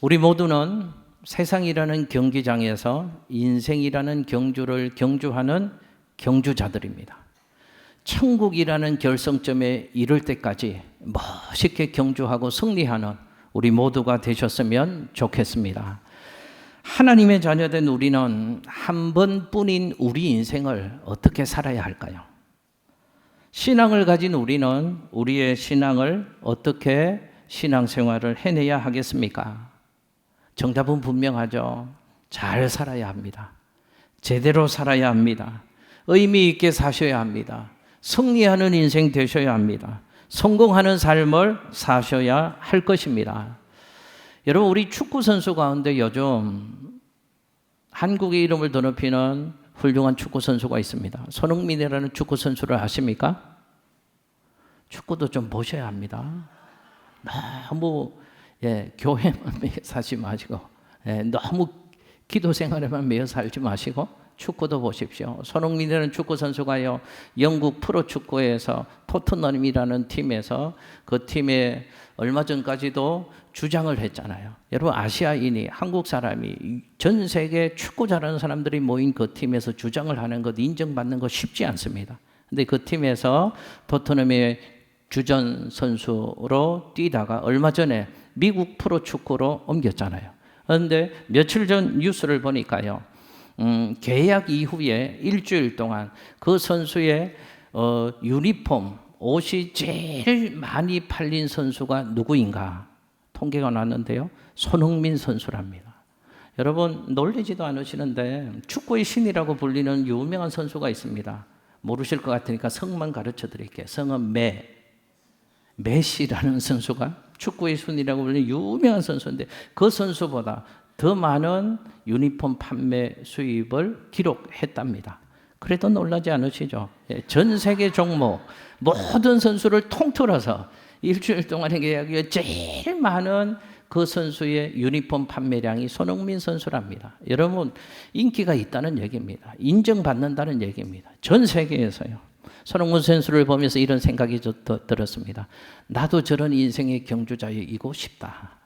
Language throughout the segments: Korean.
우리 모두는 세상이라는 경기장에서 인생이라는 경주를 경주하는 경주자들입니다. 천국이라는 결성점에 이를 때까지 멋있게 경주하고 승리하는 우리 모두가 되셨으면 좋겠습니다. 하나님의 자녀된 우리는 한 번뿐인 우리 인생을 어떻게 살아야 할까요? 신앙을 가진 우리는 우리의 신앙을 어떻게 신앙생활을 해내야 하겠습니까? 정답은 분명하죠. 잘 살아야 합니다. 제대로 살아야 합니다. 의미 있게 사셔야 합니다. 승리하는 인생 되셔야 합니다. 성공하는 삶을 사셔야 할 것입니다. 여러분, 우리 축구 선수 가운데 요즘 한국의 이름을 더럽히는 훌륭한 축구 선수가 있습니다. 손흥민이라는 축구 선수를 아십니까? 축구도 좀 보셔야 합니다. 너무 예, 교회만 매여 사지 마시고 예, 너무 기도 생활에만 매여 살지 마시고 축구도 보십시오. 손흥민이라는 축구 선수가요 영국 프로 축구에서 토트넘이라는 팀에서 그 팀에 얼마 전까지도 주장을 했잖아요. 여러분 아시아인이 한국 사람이 전 세계 축구 잘하는 사람들이 모인 그 팀에서 주장을 하는 것 인정받는 것 쉽지 않습니다. 근데 그 팀에서 토트넘의 주전 선수로 뛰다가 얼마 전에 미국 프로 축구로 옮겼잖아요. 그런데 며칠 전 뉴스를 보니까요. 음, 계약 이후에 일주일 동안 그 선수의 어, 유니폼, 옷이 제일 많이 팔린 선수가 누구인가 통계가 났는데요. 손흥민 선수랍니다. 여러분 놀리지도 않으시는데 축구의 신이라고 불리는 유명한 선수가 있습니다. 모르실 것 같으니까 성만 가르쳐 드릴게요. 성은 메. 메시라는 선수가 축구의 순이라고 불리는 유명한 선수인데 그 선수보다 더 많은 유니폼 판매 수입을 기록했답니다. 그래도 놀라지 않으시죠? 예, 전 세계 종목 모든 선수를 통틀어서 일주일 동안의 계약이 제일 많은 그 선수의 유니폼 판매량이 손흥민 선수랍니다. 여러분 인기가 있다는 얘기입니다. 인정받는다는 얘기입니다. 전 세계에서요. 손흥민 선수를 보면서 이런 생각이 들었습니다. 나도 저런 인생의 경주자이고 싶다.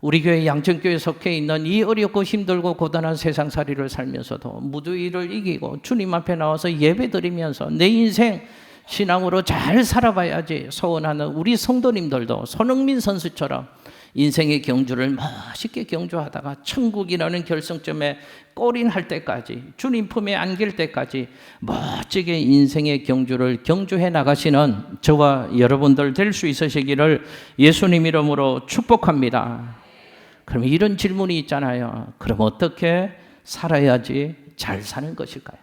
우리 교회 양천교회 속해 있는 이 어렵고 힘들고 고단한 세상살이를 살면서도 무더위를 이기고 주님 앞에 나와서 예배드리면서 내 인생 신앙으로 잘 살아봐야지 소원하는 우리 성도님들도 손흥민 선수처럼 인생의 경주를 멋있게 경주하다가 천국이라는 결성점에 꼬린할 때까지 주님 품에 안길 때까지 멋지게 인생의 경주를 경주해 나가시는 저와 여러분들 될 수 있으시기를 예수님 이름으로 축복합니다. 그럼 이런 질문이 있잖아요. 그럼 어떻게 살아야지 잘 사는 것일까요?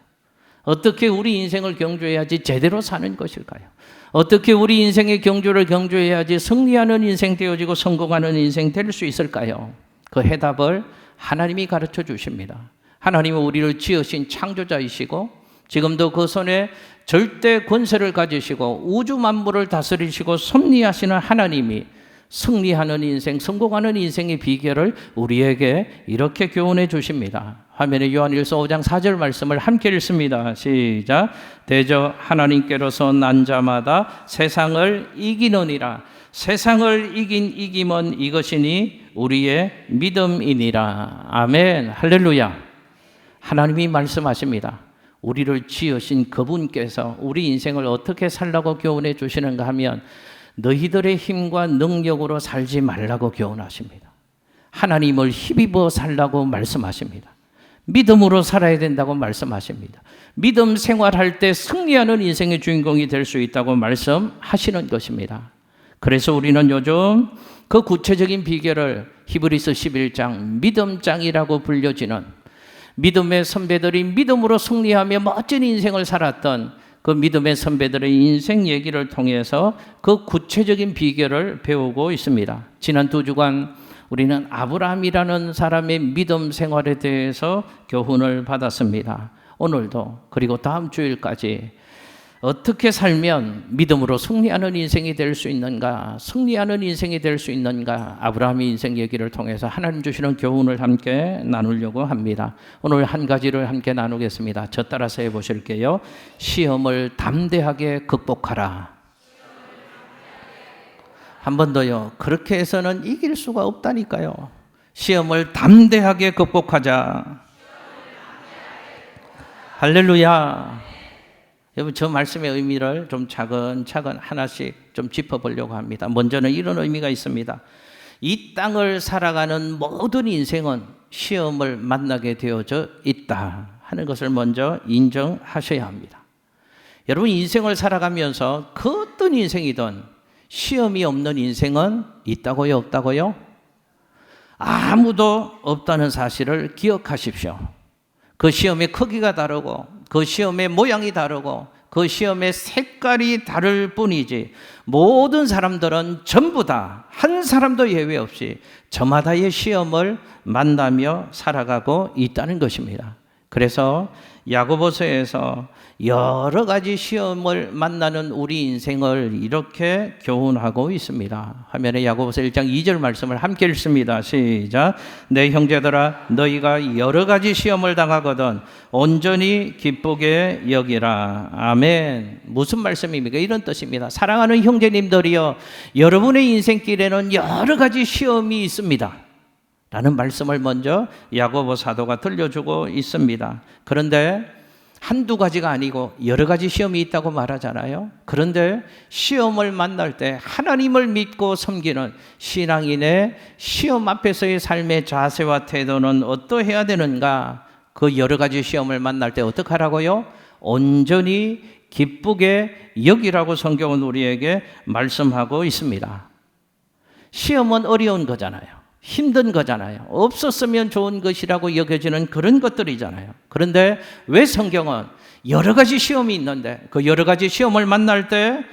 어떻게 우리 인생을 경주해야지 제대로 사는 것일까요? 어떻게 우리 인생의 경주를 경주해야지 승리하는 인생 되어지고 성공하는 인생 될 수 있을까요? 그 해답을 하나님이 가르쳐 주십니다. 하나님은 우리를 지으신 창조자이시고 지금도 그 손에 절대 권세를 가지시고 우주 만물을 다스리시고 섭리하시는 하나님이 승리하는 인생, 성공하는 인생의 비결을 우리에게 이렇게 교훈해 주십니다. 화면에 요한일서 5장 4절 말씀을 함께 읽습니다. 시작. 대저 하나님께로서 난 자마다 세상을 이기느니라. 세상을 이긴 이김은 이것이니 우리의 믿음이니라. 아멘. 할렐루야. 하나님이 말씀하십니다. 우리를 지으신 그분께서 우리 인생을 어떻게 살라고 교훈해 주시는가 하면 너희들의 힘과 능력으로 살지 말라고 교훈하십니다. 하나님을 힘입어 살라고 말씀하십니다. 믿음으로 살아야 된다고 말씀하십니다. 믿음 생활할 때 승리하는 인생의 주인공이 될 수 있다고 말씀하시는 것입니다. 그래서 우리는 요즘 그 구체적인 비결을 히브리서 11장 믿음장이라고 불려지는 믿음의 선배들이 믿음으로 승리하며 멋진 인생을 살았던 그 믿음의 선배들의 인생 얘기를 통해서 그 구체적인 비결을 배우고 있습니다. 지난 두 주간 우리는 아브라함이라는 사람의 믿음 생활에 대해서 교훈을 받았습니다. 오늘도 그리고 다음 주일까지 어떻게 살면 믿음으로 승리하는 인생이 될 수 있는가, 승리하는 인생이 될 수 있는가, 아브라함의 인생 얘기를 통해서 하나님 주시는 교훈을 함께 나누려고 합니다. 오늘 한 가지를 함께 나누겠습니다. 저 따라서 해 보실게요. 시험을 담대하게 극복하라. 한 번 더요. 그렇게 해서는 이길 수가 없다니까요. 시험을 담대하게 극복하자. 할렐루야. 여러분 저 말씀의 의미를 좀 차근차근 하나씩 좀 짚어보려고 합니다. 먼저는 이런 의미가 있습니다. 이 땅을 살아가는 모든 인생은 시험을 만나게 되어져 있다 하는 것을 먼저 인정하셔야 합니다. 여러분 인생을 살아가면서 그 어떤 인생이든 시험이 없는 인생은 있다고요, 없다고요? 아무도 없다는 사실을 기억하십시오. 그 시험의 크기가 다르고, 그 시험의 모양이 다르고, 그 시험의 색깔이 다를 뿐이지, 모든 사람들은 전부 다, 한 사람도 예외 없이 저마다의 시험을 만나며 살아가고 있다는 것입니다. 그래서 야고보서에서 여러 가지 시험을 만나는 우리 인생을 이렇게 교훈하고 있습니다. 화면에 야고보서 1장 2절 말씀을 함께 읽습니다. 시작. 내 형제들아 너희가 여러 가지 시험을 당하거든 온전히 기쁘게 여기라. 아멘. 무슨 말씀입니까? 이런 뜻입니다. 사랑하는 형제님들이여 여러분의 인생길에는 여러 가지 시험이 있습니다. 라는 말씀을 먼저 야고보 사도가 들려주고 있습니다. 그런데 한두 가지가 아니고 여러 가지 시험이 있다고 말하잖아요. 그런데 시험을 만날 때 하나님을 믿고 섬기는 신앙인의 시험 앞에서의 삶의 자세와 태도는 어떠해야 되는가? 그 여러 가지 시험을 만날 때 어떻게 하라고요? 온전히 기쁘게 여기라고 성경은 우리에게 말씀하고 있습니다. 시험은 어려운 거잖아요. 힘든 거잖아요. 없었으면 좋은 것이라고 여겨지는 그런 것들이잖아요. 그런데 왜 성경은 여러 가지 시험이 있는데 그 여러 가지 시험을 만날 때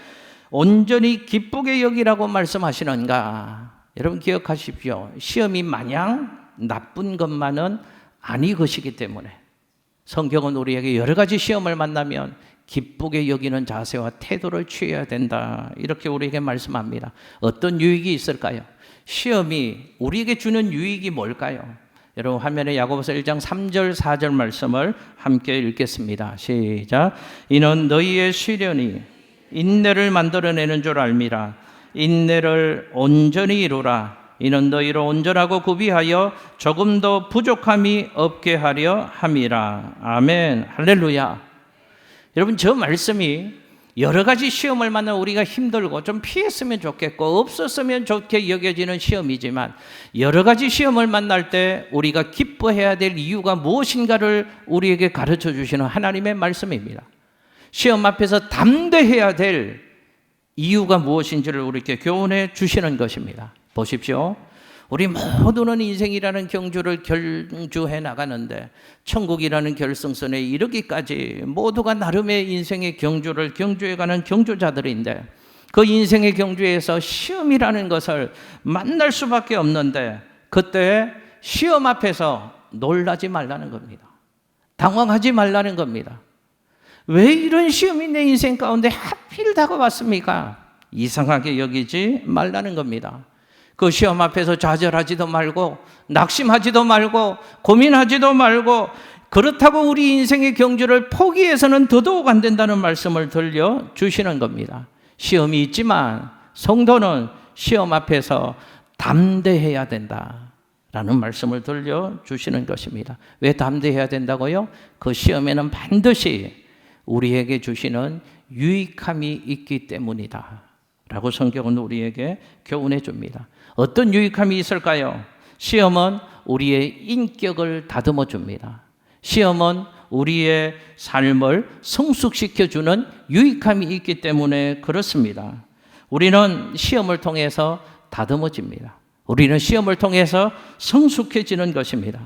온전히 기쁘게 여기라고 말씀하시는가? 여러분 기억하십시오. 시험이 마냥 나쁜 것만은 아니 것이기 때문에 성경은 우리에게 여러 가지 시험을 만나면 기쁘게 여기는 자세와 태도를 취해야 된다. 이렇게 우리에게 말씀합니다. 어떤 유익이 있을까요? 시험이 우리에게 주는 유익이 뭘까요? 여러분 화면에 야고보서 1장 3절 4절 말씀을 함께 읽겠습니다. 시작. 이는 너희의 시련이 인내를 만들어내는 줄 알미라. 인내를 온전히 이루라. 이는 너희로 온전하고 구비하여 조금 더 부족함이 없게 하려 함이라. 아멘. 할렐루야. 여러분 저 말씀이 여러 가지 시험을 만나 우리가 힘들고 좀 피했으면 좋겠고 없었으면 좋게 여겨지는 시험이지만 여러 가지 시험을 만날 때 우리가 기뻐해야 될 이유가 무엇인가를 우리에게 가르쳐 주시는 하나님의 말씀입니다. 시험 앞에서 담대해야 될 이유가 무엇인지를 우리에게 교훈해 주시는 것입니다. 보십시오. 우리 모두는 인생이라는 경주를 경주해 나가는데 천국이라는 결승선에 이르기까지 모두가 나름의 인생의 경주를 경주해 가는 경주자들인데 그 인생의 경주에서 시험이라는 것을 만날 수밖에 없는데 그때 시험 앞에서 놀라지 말라는 겁니다. 당황하지 말라는 겁니다. 왜 이런 시험이 내 인생 가운데 하필 다가왔습니까? 이상하게 여기지 말라는 겁니다. 그 시험 앞에서 좌절하지도 말고 낙심하지도 말고 고민하지도 말고 그렇다고 우리 인생의 경주를 포기해서는 더더욱 안 된다는 말씀을 들려 주시는 겁니다. 시험이 있지만 성도는 시험 앞에서 담대해야 된다. 라는 말씀을 들려 주시는 것입니다. 왜 담대해야 된다고요? 그 시험에는 반드시 우리에게 주시는 유익함이 있기 때문이다. 라고 성경은 우리에게 교훈해 줍니다. 어떤 유익함이 있을까요? 시험은 우리의 인격을 다듬어 줍니다. 시험은 우리의 삶을 성숙시켜 주는 유익함이 있기 때문에 그렇습니다. 우리는 시험을 통해서 다듬어집니다. 우리는 시험을 통해서 성숙해지는 것입니다.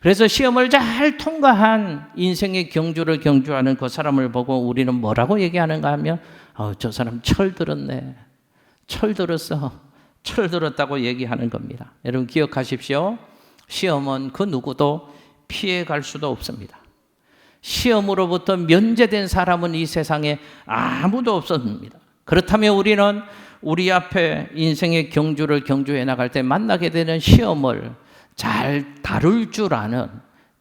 그래서 시험을 잘 통과한 인생의 경주를 경주하는 그 사람을 보고 우리는 뭐라고 얘기하는가 하면, 어, 저 사람 철 들었네. 철 들었어. 철 들었다고 얘기하는 겁니다. 여러분 기억하십시오. 시험은 그 누구도 피해 갈 수도 없습니다. 시험으로부터 면제된 사람은 이 세상에 아무도 없습니다. 그렇다면 우리는 우리 앞에 인생의 경주를 경주해 나갈 때 만나게 되는 시험을 잘 다룰 줄 아는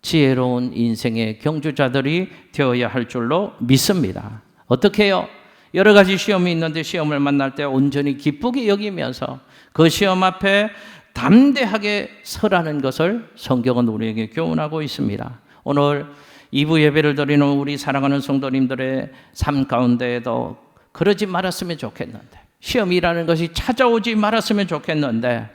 지혜로운 인생의 경주자들이 되어야 할 줄로 믿습니다. 어떻게 해요? 여러 가지 시험이 있는데 시험을 만날 때 온전히 기쁘게 여기면서 그 시험 앞에 담대하게 서라는 것을 성경은 우리에게 교훈하고 있습니다. 오늘 2부 예배를 드리는 우리 사랑하는 성도님들의 삶 가운데에도 그러지 말았으면 좋겠는데 시험이라는 것이 찾아오지 말았으면 좋겠는데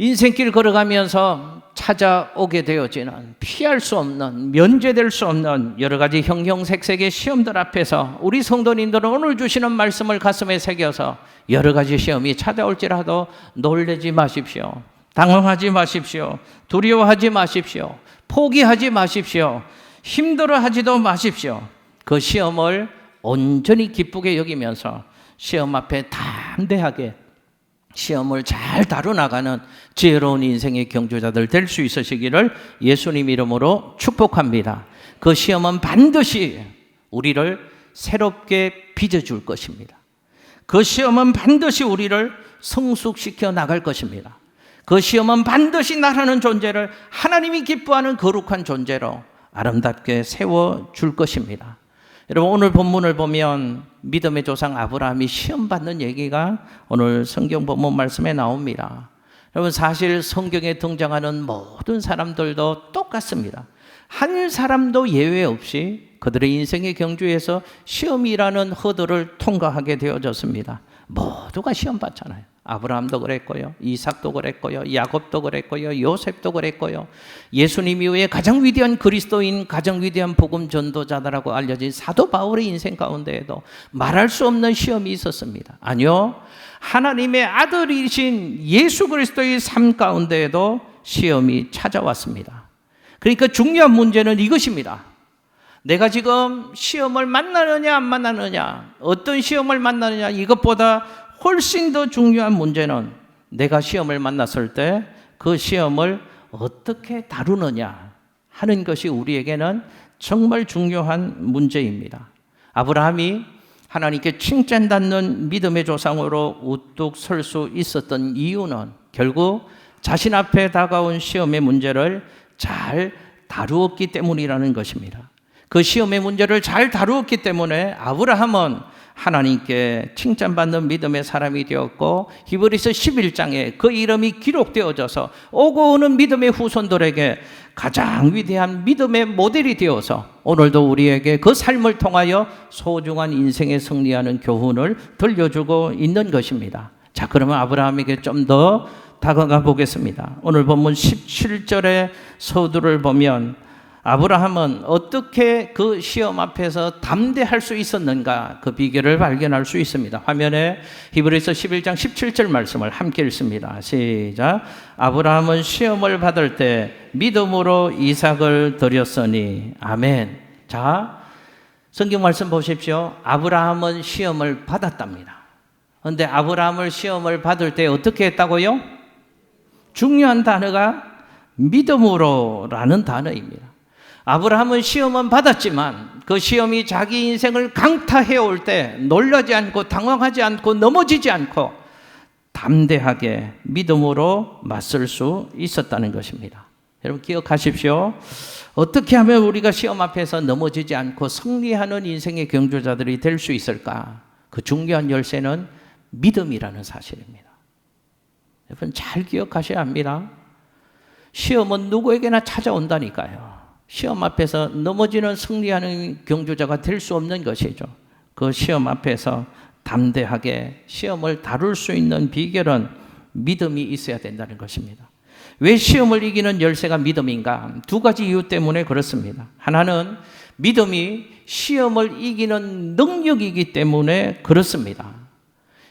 인생길 걸어가면서 찾아오게 되어지는 피할 수 없는 면제될 수 없는 여러 가지 형형색색의 시험들 앞에서 우리 성도님들은 오늘 주시는 말씀을 가슴에 새겨서 여러 가지 시험이 찾아올지라도 놀래지 마십시오. 당황하지 마십시오. 두려워하지 마십시오. 포기하지 마십시오. 힘들어하지도 마십시오. 그 시험을 온전히 기쁘게 여기면서 시험 앞에 담대하게 시험을 잘 다뤄나가는 지혜로운 인생의 경주자들 될 수 있으시기를 예수님 이름으로 축복합니다. 그 시험은 반드시 우리를 새롭게 빚어줄 것입니다. 그 시험은 반드시 우리를 성숙시켜 나갈 것입니다. 그 시험은 반드시 나라는 존재를 하나님이 기뻐하는 거룩한 존재로 아름답게 세워줄 것입니다. 여러분 오늘 본문을 보면 믿음의 조상 아브라함이 시험 받는 얘기가 오늘 성경 본문 말씀에 나옵니다. 여러분 사실 성경에 등장하는 모든 사람들도 똑같습니다. 한 사람도 예외 없이 그들의 인생의 경주에서 시험이라는 허들을 통과하게 되어졌습니다. 모두가 시험 받잖아요. 아브라함도 그랬고요. 이삭도 그랬고요. 야곱도 그랬고요. 요셉도 그랬고요. 예수님 이후에 가장 위대한 그리스도인, 가장 위대한 복음 전도자다라고 알려진 사도 바울의 인생 가운데에도 말할 수 없는 시험이 있었습니다. 아니요. 하나님의 아들이신 예수 그리스도의 삶 가운데에도 시험이 찾아왔습니다. 그러니까 중요한 문제는 이것입니다. 내가 지금 시험을 만나느냐 안 만나느냐, 어떤 시험을 만나느냐 이것보다 훨씬 더 중요한 문제는 내가 시험을 만났을 때 그 시험을 어떻게 다루느냐 하는 것이 우리에게는 정말 중요한 문제입니다. 아브라함이 하나님께 칭찬받는 믿음의 조상으로 우뚝 설 수 있었던 이유는 결국 자신 앞에 다가온 시험의 문제를 잘 다루었기 때문이라는 것입니다. 그 시험의 문제를 잘 다루었기 때문에 아브라함은 하나님께 칭찬받는 믿음의 사람이 되었고 히브리서 11장에 그 이름이 기록되어져서 오고 오는 믿음의 후손들에게 가장 위대한 믿음의 모델이 되어서 오늘도 우리에게 그 삶을 통하여 소중한 인생에 승리하는 교훈을 들려주고 있는 것입니다. 자, 그러면 아브라함에게 좀 더 다가가 보겠습니다. 오늘 본문 17절의 서두를 보면 아브라함은 어떻게 그 시험 앞에서 담대할 수 있었는가 그 비결을 발견할 수 있습니다. 화면에 히브리서 11장 17절 말씀을 함께 읽습니다. 시작. 아브라함은 시험을 받을 때 믿음으로 이삭을 드렸으니 아멘. 자, 성경 말씀 보십시오. 아브라함은 시험을 받았답니다. 그런데 아브라함을 시험을 받을 때 어떻게 했다고요? 중요한 단어가 믿음으로라는 단어입니다. 아브라함은 시험은 받았지만 그 시험이 자기 인생을 강타해 올 때 놀라지 않고 당황하지 않고 넘어지지 않고 담대하게 믿음으로 맞설 수 있었다는 것입니다. 여러분 기억하십시오. 어떻게 하면 우리가 시험 앞에서 넘어지지 않고 승리하는 인생의 경주자들이 될 수 있을까? 그 중요한 열쇠는 믿음이라는 사실입니다. 여러분 잘 기억하셔야 합니다. 시험은 누구에게나 찾아온다니까요. 시험 앞에서 넘어지는 승리하는 경주자가 될 수 없는 것이죠. 그 시험 앞에서 담대하게 시험을 다룰 수 있는 비결은 믿음이 있어야 된다는 것입니다. 왜 시험을 이기는 열쇠가 믿음인가? 두 가지 이유 때문에 그렇습니다. 하나는 믿음이 시험을 이기는 능력이기 때문에 그렇습니다.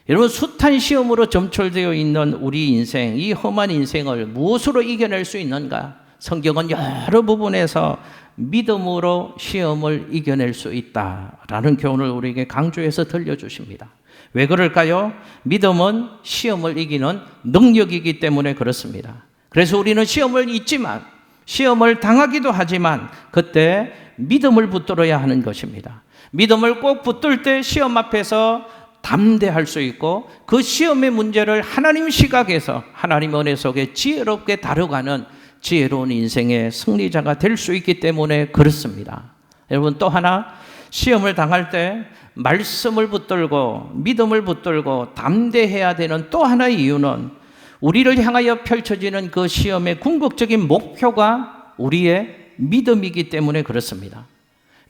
여러분, 숱한 시험으로 점철되어 있는 우리 인생, 이 험한 인생을 무엇으로 이겨낼 수 있는가? 성경은 여러 부분에서 믿음으로 시험을 이겨낼 수 있다라는 교훈을 우리에게 강조해서 들려주십니다. 왜 그럴까요? 믿음은 시험을 이기는 능력이기 때문에 그렇습니다. 그래서 우리는 시험을 잊지만, 시험을 당하기도 하지만, 그때 믿음을 붙들어야 하는 것입니다. 믿음을 꼭 붙들 때 시험 앞에서 담대할 수 있고, 그 시험의 문제를 하나님 시각에서, 하나님 은혜 속에 지혜롭게 다뤄가는 지혜로운 인생의 승리자가 될 수 있기 때문에 그렇습니다. 여러분 또 하나 시험을 당할 때 말씀을 붙들고 믿음을 붙들고 담대해야 되는 또 하나의 이유는 우리를 향하여 펼쳐지는 그 시험의 궁극적인 목표가 우리의 믿음이기 때문에 그렇습니다.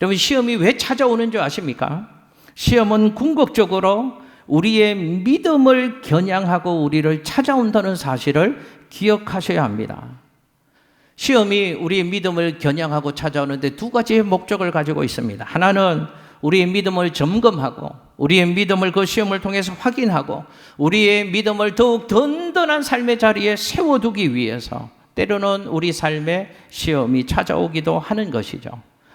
여러분, 시험이 왜 찾아오는 줄 아십니까? 시험은 궁극적으로 우리의 믿음을 겨냥하고 우리를 찾아온다는 사실을 기억하셔야 합니다. 시험이 우리의 믿음을 겨냥하고 찾아오는데 두 가지의 목적을 가지고 있습니다. 하나는 우리의 믿음을 점검하고 우리의 믿음을 그 시험을 통해서 확인하고 우리의 믿음을 더욱 든든한 삶의 자리에 세워두기 위해서 때로는 우리 삶에 시험이 찾아오기도 하는 것이죠.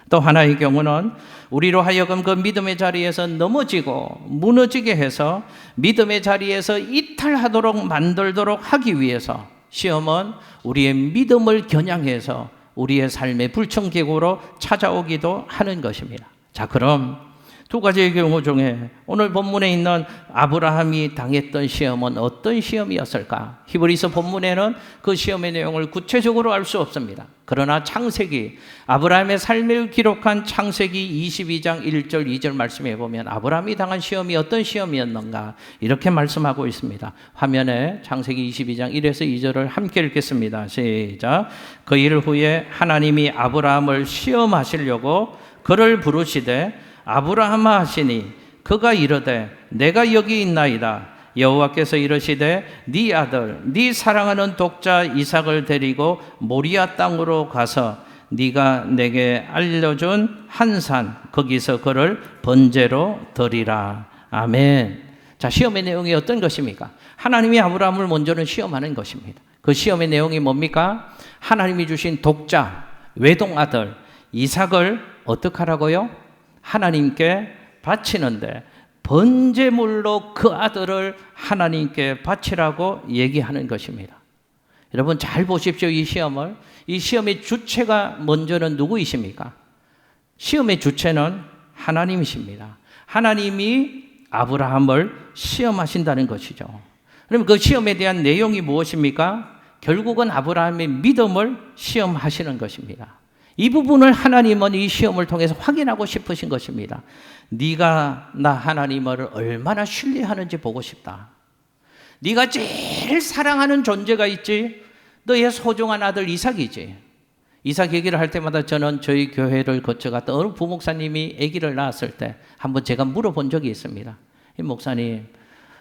또 하나의 경우는 우리로 하여금 그 믿음의 자리에서 넘어지고 무너지게 해서 믿음의 자리에서 이탈하도록 만들도록 하기 위해서 시험은 우리의 믿음을 겨냥해서 우리의 삶의 불청객으로 찾아오기도 하는 것입니다. 자, 그럼 두 가지의 경우 중에 오늘 본문에 있는 아브라함이 당했던 시험은 어떤 시험이었을까? 히브리서 본문에는 그 시험의 내용을 구체적으로 알 수 없습니다. 그러나 창세기, 아브라함의 삶을 기록한 창세기 22장 1절, 2절 말씀해 보면 아브라함이 당한 시험이 어떤 시험이었는가? 이렇게 말씀하고 있습니다. 화면에 창세기 22장 1에서 2절을 함께 읽겠습니다. 시작. 그 일 후에 하나님이 아브라함을 시험하시려고 그를 부르시되 아브라함아 하시니 그가 이르되 내가 여기 있나이다. 여호와께서 이르시되 네 아들 네 사랑하는 독자 이삭을 데리고 모리아 땅으로 가서 네가 내게 알려준 한 산 거기서 그를 번제로 드리라. 아멘. 자 시험의 내용이 어떤 것입니까? 하나님이 아브라함을 먼저는 시험하는 것입니다. 그 시험의 내용이 뭡니까? 하나님이 주신 독자 외동 아들 이삭을 어떻게 하라고요 하나님께 바치는데 번제물로 그 아들을 하나님께 바치라고 얘기하는 것입니다. 여러분 잘 보십시오. 이 시험을. 이 시험의 주체가 먼저는 누구이십니까? 시험의 주체는 하나님이십니다. 하나님이 아브라함을 시험하신다는 것이죠. 그럼 그 시험에 대한 내용이 무엇입니까? 결국은 아브라함의 믿음을 시험하시는 것입니다. 이 부분을 하나님은 이 시험을 통해서 확인하고 싶으신 것입니다. 네가 나 하나님을 얼마나 신뢰하는지 보고 싶다. 네가 제일 사랑하는 존재가 있지. 너의 소중한 아들 이삭이지. 이삭 얘기를 할 때마다 저는 저희 교회를 거쳐갔던 어느 부목사님이 아기를 낳았을 때 한번 제가 물어본 적이 있습니다. 이 목사님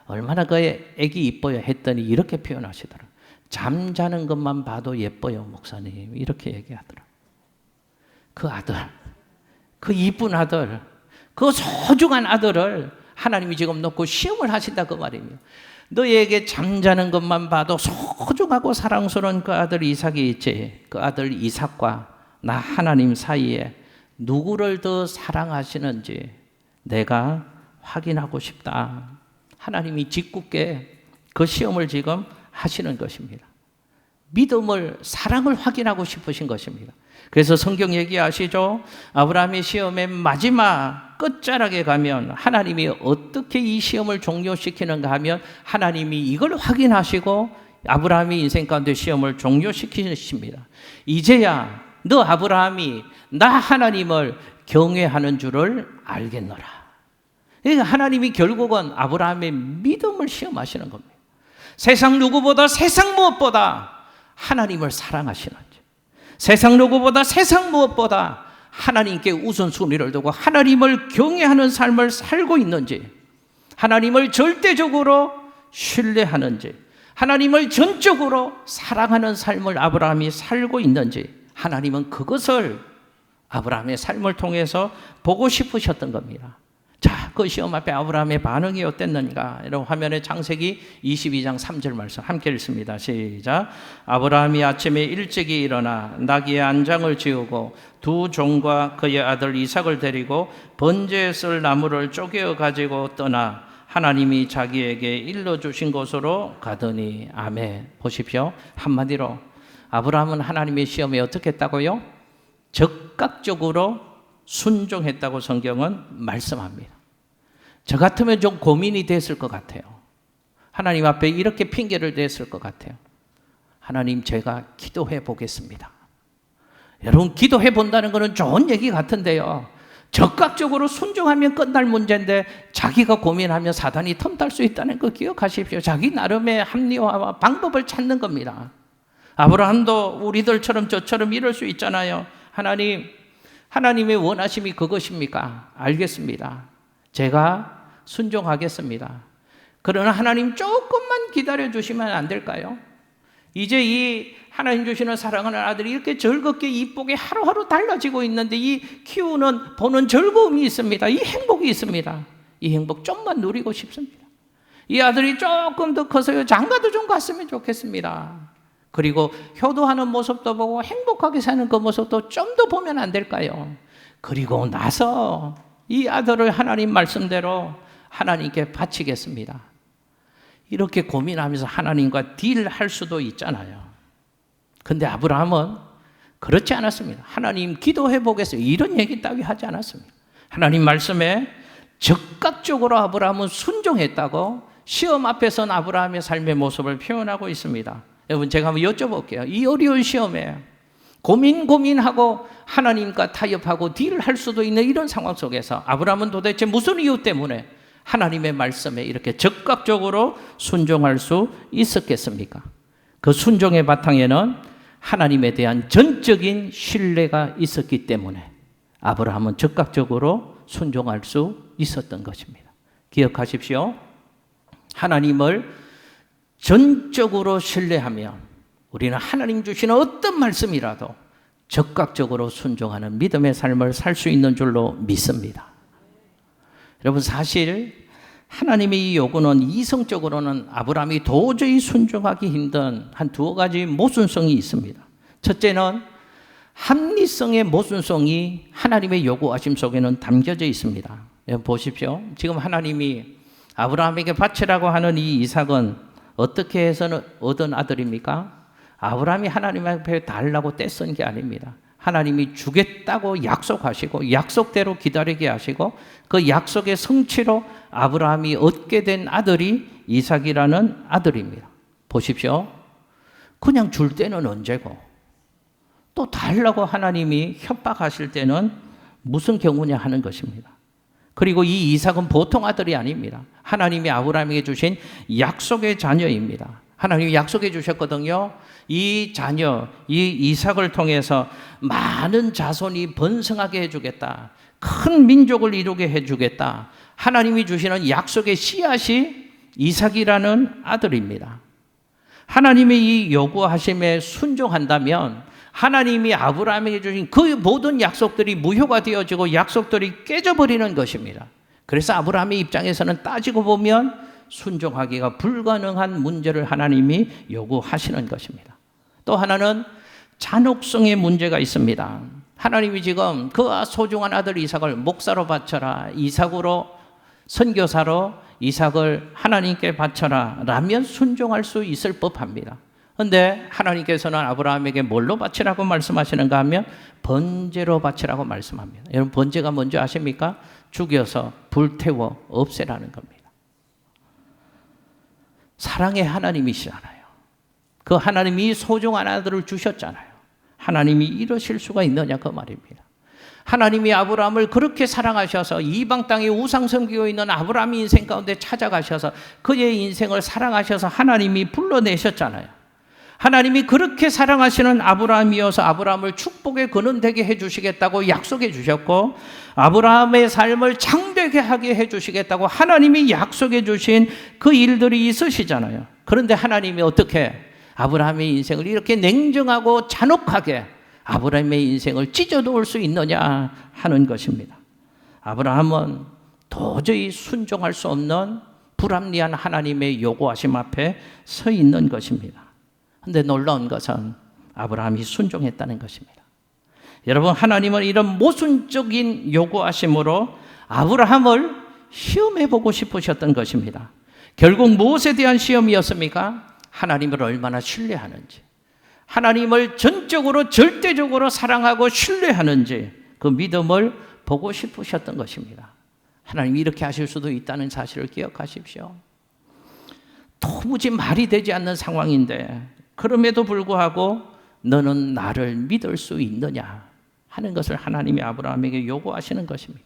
얼마나 그 아기 이뻐요 했더니 이렇게 표현하시더라고요. 잠자는 것만 봐도 예뻐요 목사님 이렇게 얘기하더라고요. 그 아들, 그 이쁜 아들, 그 소중한 아들을 하나님이 지금 놓고 시험을 하신다 그 말입니다. 너에게 잠자는 것만 봐도 소중하고 사랑스러운 그 아들 이삭이 있지. 그 아들 이삭과 나 하나님 사이에 누구를 더 사랑하시는지 내가 확인하고 싶다. 하나님이 짓궂게 그 시험을 지금 하시는 것입니다. 믿음을, 사랑을 확인하고 싶으신 것입니다. 그래서 성경 얘기하시죠? 아브라함의 시험의 마지막 끝자락에 가면 하나님이 어떻게 이 시험을 종료시키는가 하면 하나님이 이걸 확인하시고 아브라함의 인생 가운데 시험을 종료시키십니다. 이제야 너 아브라함이 나 하나님을 경외하는 줄을 알겠노라. 그러니까 하나님이 결국은 아브라함의 믿음을 시험하시는 겁니다. 세상 누구보다 세상 무엇보다 하나님을 사랑하시는 세상 누구보다 세상 무엇보다 하나님께 우선순위를 두고 하나님을 경외하는 삶을 살고 있는지, 하나님을 절대적으로 신뢰하는지, 하나님을 전적으로 사랑하는 삶을 아브라함이 살고 있는지, 하나님은 그것을 아브라함의 삶을 통해서 보고 싶으셨던 겁니다. 자, 그 시험 앞에 아브라함의 반응이 어땠는가? 이런 화면에 창세기 22장 3절 말씀 함께 읽습니다. 시작. 아브라함이 아침에 일찍이 일어나 나귀의 안장을 지우고 두 종과 그의 아들 이삭을 데리고 번제에 쓸 나무를 쪼개어 가지고 떠나 하나님이 자기에게 일러 주신 곳으로 가더니 아멘. 보십시오. 한마디로 아브라함은 하나님의 시험에 어떻게 했다고요? 적극적으로 순종했다고 성경은 말씀합니다. 저 같으면 좀 고민이 됐을 것 같아요. 하나님 앞에 이렇게 핑계를 댔을 것 같아요. 하나님, 제가 기도해 보겠습니다. 여러분, 기도해 본다는 것은 좋은 얘기 같은데요. 적극적으로 순종하면 끝날 문제인데 자기가 고민하면 사단이 틈탈 수 있다는 거 기억하십시오. 자기 나름의 합리화와 방법을 찾는 겁니다. 아브라함도 우리들처럼 저처럼 이럴 수 있잖아요. 하나님, 하나님의 원하심이 그것입니까? 알겠습니다. 제가 순종하겠습니다. 그러나 하나님 조금만 기다려 주시면 안 될까요? 이제 이 하나님 주시는 사랑하는 아들이 이렇게 즐겁게 이쁘게 하루하루 달라지고 있는데 이 키우는 보는 즐거움이 있습니다. 이 행복이 있습니다. 이 행복 좀만 누리고 싶습니다. 이 아들이 조금 더 커서요 장가도 좀 갔으면 좋겠습니다. 그리고 효도하는 모습도 보고 행복하게 사는 그 모습도 좀 더 보면 안 될까요? 그리고 나서 이 아들을 하나님 말씀대로 하나님께 바치겠습니다. 이렇게 고민하면서 하나님과 딜할 수도 있잖아요. 근데 아브라함은 그렇지 않았습니다. 하나님 기도해 보겠어요. 이런 얘기 따위 하지 않았습니다. 하나님 말씀에 적극적으로 아브라함은 순종했다고 시험 앞에선 아브라함의 삶의 모습을 표현하고 있습니다. 여러분 제가 한번 여쭤볼게요. 이 어려운 시험에 고민 고민하고 하나님과 타협하고 딜할 수도 있는 이런 상황 속에서 아브라함은 도대체 무슨 이유 때문에 하나님의 말씀에 이렇게 적극적으로 순종할 수 있었겠습니까? 그 순종의 바탕에는 하나님에 대한 전적인 신뢰가 있었기 때문에 아브라함은 적극적으로 순종할 수 있었던 것입니다. 기억하십시오. 하나님을 전적으로 신뢰하면 우리는 하나님 주시는 어떤 말씀이라도 적극적으로 순종하는 믿음의 삶을 살 수 있는 줄로 믿습니다. 여러분 사실 하나님의 이 요구는 이성적으로는 아브라함이 도저히 순종하기 힘든 한 두어 가지 모순성이 있습니다. 첫째는 합리성의 모순성이 하나님의 요구하심 속에는 담겨져 있습니다. 보십시오. 지금 하나님이 아브라함에게 바치라고 하는 이 이삭은 어떻게 해서는 얻은 아들입니까? 아브라함이 하나님 앞에 달라고 떼쓴 게 아닙니다. 하나님이 주겠다고 약속하시고 약속대로 기다리게 하시고 그 약속의 성취로 아브라함이 얻게 된 아들이 이삭이라는 아들입니다. 보십시오. 그냥 줄 때는 언제고 또 달라고 하나님이 협박하실 때는 무슨 경우냐 하는 것입니다. 그리고 이 이삭은 보통 아들이 아닙니다. 하나님이 아브라함에게 주신 약속의 자녀입니다. 하나님이 약속해 주셨거든요. 이 자녀, 이 이삭을 통해서 많은 자손이 번성하게 해주겠다. 큰 민족을 이루게 해주겠다. 하나님이 주시는 약속의 씨앗이 이삭이라는 아들입니다. 하나님의 이 요구하심에 순종한다면 하나님이 아브라함에게 주신 그 모든 약속들이 무효가 되어지고 약속들이 깨져버리는 것입니다. 그래서 아브라함의 입장에서는 따지고 보면 순종하기가 불가능한 문제를 하나님이 요구하시는 것입니다. 또 하나는 잔혹성의 문제가 있습니다. 하나님이 지금 그 소중한 아들 이삭을 목사로 바쳐라. 이삭으로 선교사로 이삭을 하나님께 바쳐라. 라면 순종할 수 있을 법합니다. 근데 하나님께서는 아브라함에게 뭘로 바치라고 말씀하시는가 하면 번제로 바치라고 말씀합니다. 여러분 번제가 뭔지 아십니까? 죽여서 불태워 없애라는 겁니다. 사랑의 하나님이시잖아요. 그 하나님이 소중한 아들을 주셨잖아요. 하나님이 이러실 수가 있느냐 그 말입니다. 하나님이 아브라함을 그렇게 사랑하셔서 이방 땅에 우상 섬기고 있는 아브라함 인생 가운데 찾아가셔서 그의 인생을 사랑하셔서 하나님이 불러내셨잖아요. 하나님이 그렇게 사랑하시는 아브라함이어서 아브라함을 축복의 근원 되게 해 주시겠다고 약속해 주셨고 아브라함의 삶을 창대하게 하게 해 주시겠다고 하나님이 약속해 주신 그 일들이 있으시잖아요. 그런데 하나님이 어떻게 아브라함의 인생을 이렇게 냉정하고 잔혹하게 아브라함의 인생을 찢어놓을 수 있느냐 하는 것입니다. 아브라함은 도저히 순종할 수 없는 불합리한 하나님의 요구하심 앞에 서 있는 것입니다. 근데 놀라운 것은 아브라함이 순종했다는 것입니다. 여러분, 하나님은 이런 모순적인 요구하심으로 아브라함을 시험해 보고 싶으셨던 것입니다. 결국 무엇에 대한 시험이었습니까? 하나님을 얼마나 신뢰하는지, 하나님을 전적으로 절대적으로 사랑하고 신뢰하는지 그 믿음을 보고 싶으셨던 것입니다. 하나님 이렇게 하실 수도 있다는 사실을 기억하십시오. 도무지 말이 되지 않는 상황인데 그럼에도 불구하고 너는 나를 믿을 수 있느냐 하는 것을 하나님이 아브라함에게 요구하시는 것입니다.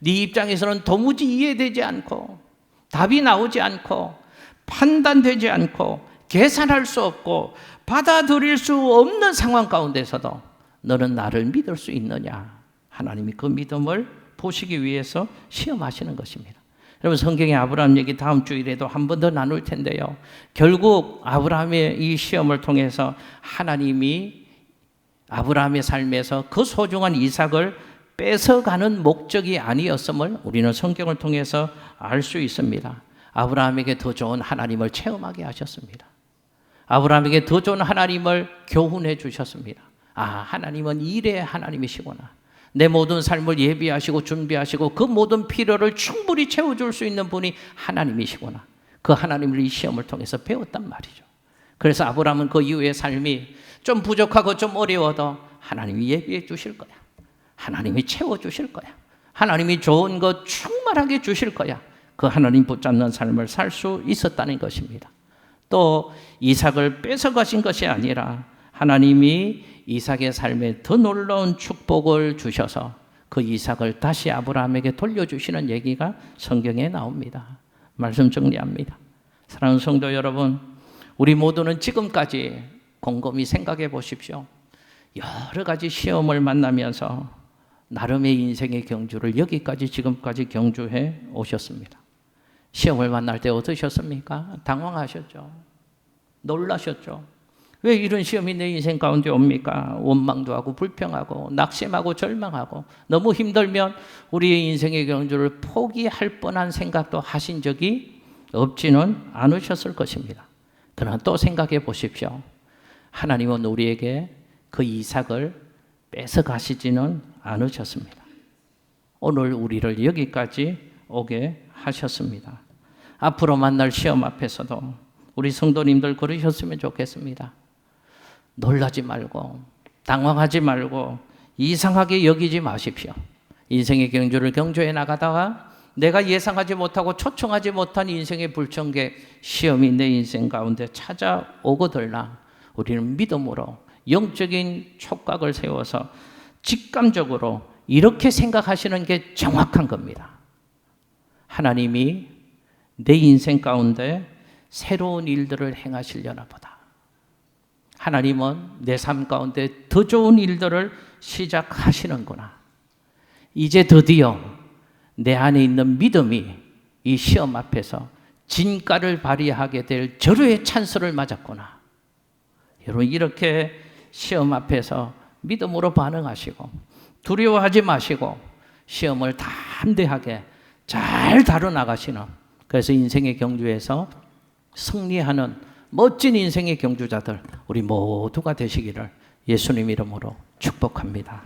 네 입장에서는 도무지 이해되지 않고 답이 나오지 않고 판단되지 않고 계산할 수 없고 받아들일 수 없는 상황 가운데서도 너는 나를 믿을 수 있느냐? 하나님이 그 믿음을 보시기 위해서 시험하시는 것입니다. 여러분 성경의 아브라함 얘기 다음 주일에도 한 번 더 나눌 텐데요. 결국 아브라함의 이 시험을 통해서 하나님이 아브라함의 삶에서 그 소중한 이삭을 뺏어가는 목적이 아니었음을 우리는 성경을 통해서 알 수 있습니다. 아브라함에게 더 좋은 하나님을 체험하게 하셨습니다. 아브라함에게 더 좋은 하나님을 교훈해 주셨습니다. 아, 하나님은 일의 하나님이시구나. 내 모든 삶을 예비하시고 준비하시고 그 모든 필요를 충분히 채워줄 수 있는 분이 하나님이시구나. 그 하나님을 이 시험을 통해서 배웠단 말이죠. 그래서 아브라함은 그 이후의 삶이 좀 부족하고 좀 어려워도 하나님이 예비해 주실 거야. 하나님이 채워 주실 거야. 하나님이 좋은 것 충만하게 주실 거야. 그 하나님 붙잡는 삶을 살 수 있었다는 것입니다. 또 이삭을 뺏어가신 것이 아니라 하나님이 이삭의 삶에 더 놀라운 축복을 주셔서 그 이삭을 다시 아브라함에게 돌려주시는 얘기가 성경에 나옵니다. 말씀 정리합니다. 사랑하는 성도 여러분, 우리 모두는 지금까지 곰곰이 생각해 보십시오. 여러 가지 시험을 만나면서 나름의 인생의 경주를 여기까지 지금까지 경주해 오셨습니다. 시험을 만날 때 어떠셨습니까? 당황하셨죠. 놀라셨죠. 왜 이런 시험이 내 인생 가운데 옵니까? 원망도 하고 불평하고 낙심하고 절망하고 너무 힘들면 우리의 인생의 경주를 포기할 뻔한 생각도 하신 적이 없지는 않으셨을 것입니다. 그러나 또 생각해 보십시오. 하나님은 우리에게 그 이삭을 뺏어 가시지는 않으셨습니다. 오늘 우리를 여기까지 오게 하셨습니다. 앞으로 만날 시험 앞에서도 우리 성도님들 그러셨으면 좋겠습니다. 놀라지 말고 당황하지 말고 이상하게 여기지 마십시오. 인생의 경주를 경주해 나가다가 내가 예상하지 못하고 초청하지 못한 인생의 불청객 시험이 내 인생 가운데 찾아오거들나 우리는 믿음으로 영적인 촉각을 세워서 직감적으로 이렇게 생각하시는 게 정확한 겁니다. 하나님이 내 인생 가운데 새로운 일들을 행하시려나 보다. 하나님은 내 삶 가운데 더 좋은 일들을 시작하시는구나. 이제 드디어 내 안에 있는 믿음이 이 시험 앞에서 진가를 발휘하게 될 절호의 찬스를 맞았구나. 여러분, 이렇게 시험 앞에서 믿음으로 반응하시고 두려워하지 마시고 시험을 담대하게 잘 다뤄 나가시는 그래서 인생의 경주에서 승리하는 멋진 인생의 경주자들 우리 모두가 되시기를 예수님 이름으로 축복합니다.